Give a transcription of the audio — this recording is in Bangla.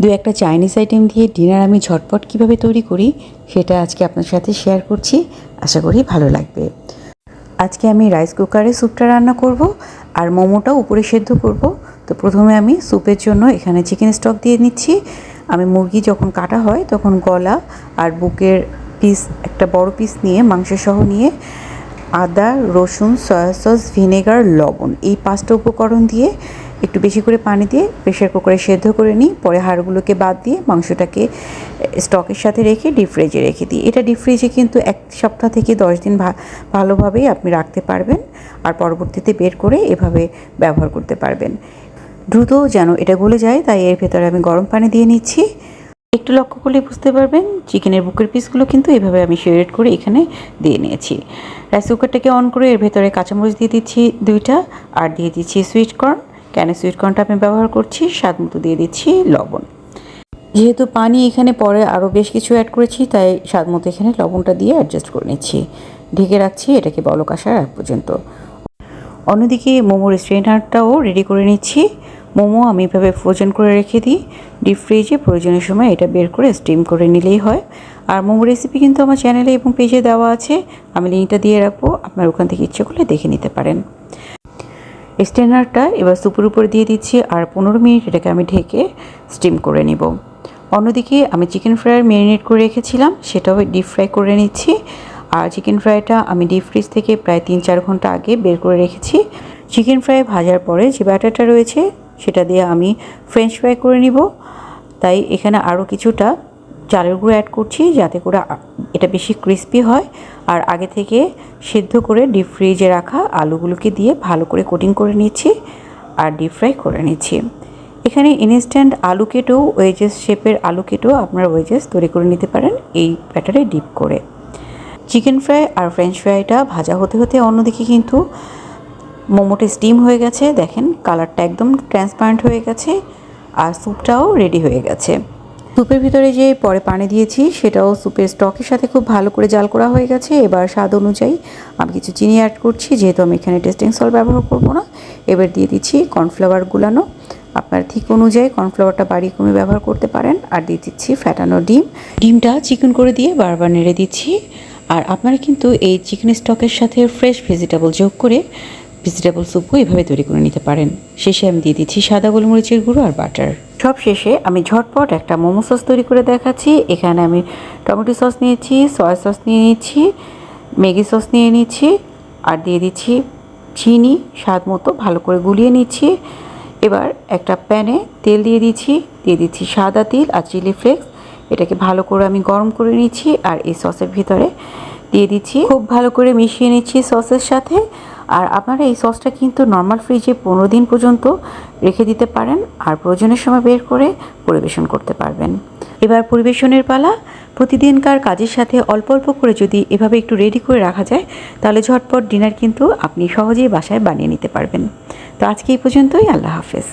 দু একটা চাইনিজ আইটেম দিয়ে ডিনার আমি ঝটপট কীভাবে তৈরি করি, সেটা আজকে আপনার সাথে শেয়ার করছি। আশা করি ভালো লাগবে। আজকে আমি রাইস কুকারে স্যুপটা রান্না করব আর মোমোটা উপরে সেদ্ধ করব। তো প্রথমে আমি স্যুপের জন্য এখানে চিকেন স্টক দিয়ে নিচ্ছি। আমি মুরগি যখন কাটা হয় তখন গলা আর বুকের পিস একটা বড় পিস নিয়ে মাংস সহ নিয়ে, আদা, রসুন সয়া সস ভিনেগার লবণ এই পাঁচটা উপকরণ দিয়ে একটু বেশি করে পানি দিয়ে প্রেশার কুকারে সেদ্ধ করে নিই। পরে হাড়গুলোকে বাদ দিয়ে মাংসটাকে স্টকের সাথে রেখে ডিপ ফ্রিজে রেখে দিই। এটা ডিপ ফ্রিজে কিন্তু এক সপ্তাহ থেকে দশ দিন ভালোভাবেই আপনি রাখতে পারবেন আর পরবর্তীতে বের করে এভাবে ব্যবহার করতে পারবেন। দ্রুত যেন এটা গলে যায়, তাই এর ভেতরে আমি গরম পানি দিয়ে নিচ্ছি। একটু লক্ষ্য করলে বুঝতে পারবেন, চিকেনের বুকের পিসগুলো কিন্তু এভাবে আমি শেয়ারেট করে এখানে দিয়ে নিয়েছি। রাইস কুকারটাকে অন করে এর ভেতরে কাঁচামরিচ দিয়ে দিচ্ছি দুইটা, আর দিয়ে দিচ্ছি সুইট কর্ন কেন সুইট কর্নটা আমি ব্যবহার করছি, স্বাদ মতো দিয়ে দিচ্ছি লবণ। যেহেতু পানি এখানে পরে আরও বেশ কিছু অ্যাড করেছি, তাই স্বাদ মতো এখানে লবণটা দিয়ে অ্যাডজাস্ট করে নিচ্ছি। ঢেকে রাখছি, এটাকে বলক আসার আগ পর্যন্ত। অন্যদিকে মোমোর স্ট্রেনারটাও রেডি করে নিচ্ছি। মোমো আমি এভাবে ফ্রোজেন করে রেখে দিই। ডিপ ফ্রিজে প্রয়োজনের সময় এটা বের করে স্টিম করে নিলেই হয়। আর মোমো রেসিপি কিন্তু আমার চ্যানেলে এবং পেজে দেওয়া আছে। আমি লিঙ্কটা দিয়ে রাখব, আপনার ওখান থেকে ইচ্ছে করলে দেখে নিতে পারেন। স্টেনারটা এবার সুপুর উপরে দিয়ে দিচ্ছি আর পনেরো মিনিট এটাকে আমি ঢেকে স্টিম করে নিব। অন্যদিকে আমি চিকেন ফ্রাইয়ের ম্যারিনেট করে রেখেছিলাম, সেটাও ডিপ ফ্রাই করে নিচ্ছি। আর চিকেন ফ্রাইটা আমি ডিপ ফ্রিজ থেকে প্রায় তিন চার ঘণ্টা আগে বের করে রেখেছি। চিকেন ফ্রাই ভাজার পরে যে ব্যাটারটা রয়েছে, সেটা দিয়ে আমি ফ্রেঞ্চ ফ্রাই করে নিব। তাই এখানে আরও কিছুটা চালের গুঁড়ো অ্যাড করছি যাতে করে এটা বেশি ক্রিস্পি হয়। আর আগে থেকে সেদ্ধ করে ডিপ ফ্রিজে রাখা আলুগুলোকে দিয়ে ভালো করে কোটিং করে নিচ্ছি আর ডিপ ফ্রাই করে নিচ্ছি। এখানে ইনস্ট্যান্ট আলু কেটেও ওয়েজেস শেপের আলু কেটেও আপনারা ওয়েজেস তৈরি করে নিতে পারেন এই ব্যাটারে ডিপ করে। চিকেন ফ্রাই আর ফ্রেঞ্চ ফ্রাইটা ভাজা হতে হতে অন্যদিকে কিন্তু মোমোটা স্টিম হয়ে গেছে। দেখেন কালারটা একদম ট্রান্সপারেন্ট হয়ে গেছে আর স্যুপটাও রেডি হয়ে গেছে। স্যুপের ভিতরে যে পরে পানি দিয়েছি, সেটাও স্যুপের স্টকের সাথে খুব ভালো করে জাল করা হয়ে গেছে। এবার স্বাদ অনুযায়ী আমি কিছু চিনি অ্যাড করছি, যেহেতু আমি এখানে টেস্টিং সল ব্যবহার করব না। এবার দিয়ে দিচ্ছি কর্নফ্লাওয়ার গুলানো। আপনার ঠিক অনুযায়ী কর্নফ্লাওয়ারটা বাড়ি কমে ব্যবহার করতে পারেন। আর দিয়ে দিচ্ছি ফ্যাটানো ডিম। ডিমটা চিকন করে দিয়ে বারবার নেড়ে দিচ্ছি। আর আপনারা কিন্তু এই চিকেন স্টকের সাথে ফ্রেশ ভেজিটেবল যোগ করে ভেজিটেবল স্যুপও এভাবে তৈরি করে নিতে পারেন। শেষে আমি দিয়ে দিচ্ছি সাদা গোলমরিচের গুঁড়ো আর বাটার। সব শেষে আমি ঝটপট একটা মোমো সস তৈরি করে দেখাচ্ছি। এখানে আমি টমেটো সস নিয়েছি, সয়া সস নিয়ে নিচ্ছি, ম্যাগি সস নিয়ে নিচ্ছি আর দিয়ে দিচ্ছি চিনি স্বাদ মতো ভালো করে গুলিয়ে নিচ্ছি। এবার একটা প্যানে তেল দিয়ে দিচ্ছি দিয়ে দিচ্ছি সাদা তিল আর চিলি ফ্লেক্স। এটাকে ভালো করে আমি গরম করে নিচ্ছি আর এই সসের ভিতরে দিয়ে দিচ্ছি। খুব ভালো করে মিশিয়ে নিচ্ছি সসের সাথে। আর আপনারা এই সসটা কিন্তু নর্মাল ফ্রিজে পনেরো দিন পর্যন্ত রেখে দিতে পারেন আর প্রয়োজনের সময় বের করে পরিবেশন করতে পারবেন। এবার পরিবেশনের পালা, প্রতিদিনকার কাজের সাথে অল্প অল্প করে যদি এভাবে একটু রেডি করে রাখা যায়, তাহলে ঝটপট ডিনার কিন্তু আপনি সহজেই বাসায় বানিয়ে নিতে পারবেন। তো আজকে এই পর্যন্তই, আল্লাহ হাফেজ।